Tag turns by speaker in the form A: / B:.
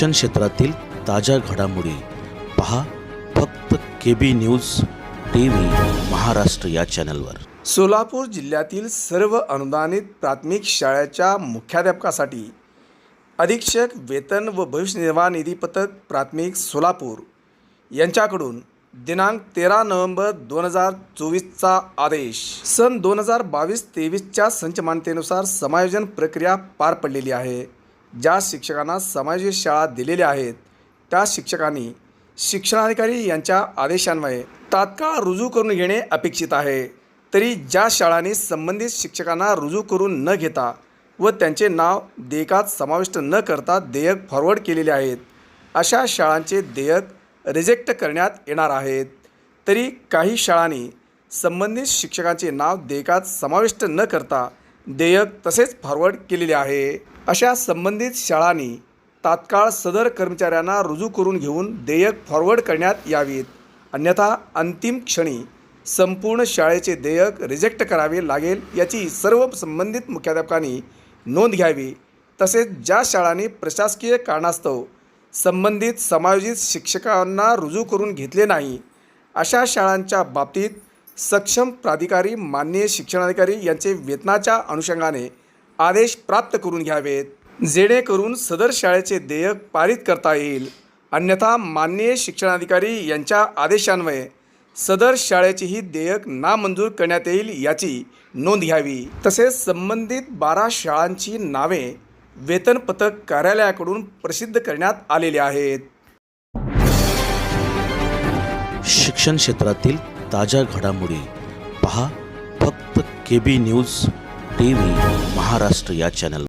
A: शिक्षण क्षेत्रातील ताज्या घडामोडी पहा फक्त K B news T V Maharashtra या चॅनलवर.
B: सोलापूर जिल्ह्यातील सर्व अनुदानित प्राथमिक शाळेच्या मुख्याध्यापकासाठी अधीक्षक वेतन व भविष्य निर्वाह निधी पथक प्राथमिक सोलापूर यांच्याकडून दिनांक तेरा नोव्हेंबर दोन हजार चोवीसचा आदेश. सन दोन हजार बावीस तेवीसच्या संचमानतेनुसार समायोजन प्रक्रिया पार पडलेली आहे. ज्या शिक्षकांना समावेश शाळा दिलेल्या आहेत त्या शिक्षकांनी शिक्षणाधिकारी यांच्या आदेशान्वये तात्काळ रुजू करून घेणे अपेक्षित आहे. तरी ज्या शाळांनी संबंधित शिक्षकांना रुजू करून न घेता व त्यांचे नाव देयकात समाविष्ट न करता देयक फॉरवर्ड केलेले आहेत अशा शाळांचे देयक रिजेक्ट करण्यात येणार आहेत. तरी काही शाळांनी संबंधित शिक्षकांचे नाव देयकात समाविष्ट न करता देयक तसेच फॉरवर्ड केलेले आहे. अशा संबंधित शाळांनी तात्काळ सदर कर्मचाऱ्यांना रुजू करून घेऊन देयक फॉरवर्ड करण्यात यावीत. अन्यथा अंतिम क्षणी संपूर्ण शाळेचे देयक रिजेक्ट करावे लागेल याची सर्व संबंधित मुख्याध्यापकांनी नोंद घ्यावी. तसेच ज्या शाळांनी प्रशासकीय कारणास्तव संबंधित समायोजित शिक्षकांना रुजू करून घेतले नाही अशा शाळांच्या बाबतीत सक्षम प्राधिकारी माननीय शिक्षणाधिकारी यांचे वेतनाच्या अनुषंगाने आदेश प्राप्त करून घ्यावेत जेणेकरून सदर शाळेचे देयक पारित करता येईल. अन्यथा माननीय शिक्षणाधिकारी यांच्या आदेशान्वये सदर शाळेचीही देयक नामंजूर करण्यात येईल याची नोंद घ्यावी. तसेच संबंधित बारा शाळांची नावे वेतन पथक कार्यालयाकडून प्रसिद्ध करण्यात आलेली आहेत.
A: शिक्षण क्षेत्रातील ताज्या घडामोडी पहा फक्त K B news T V Maharashtra या चॅनल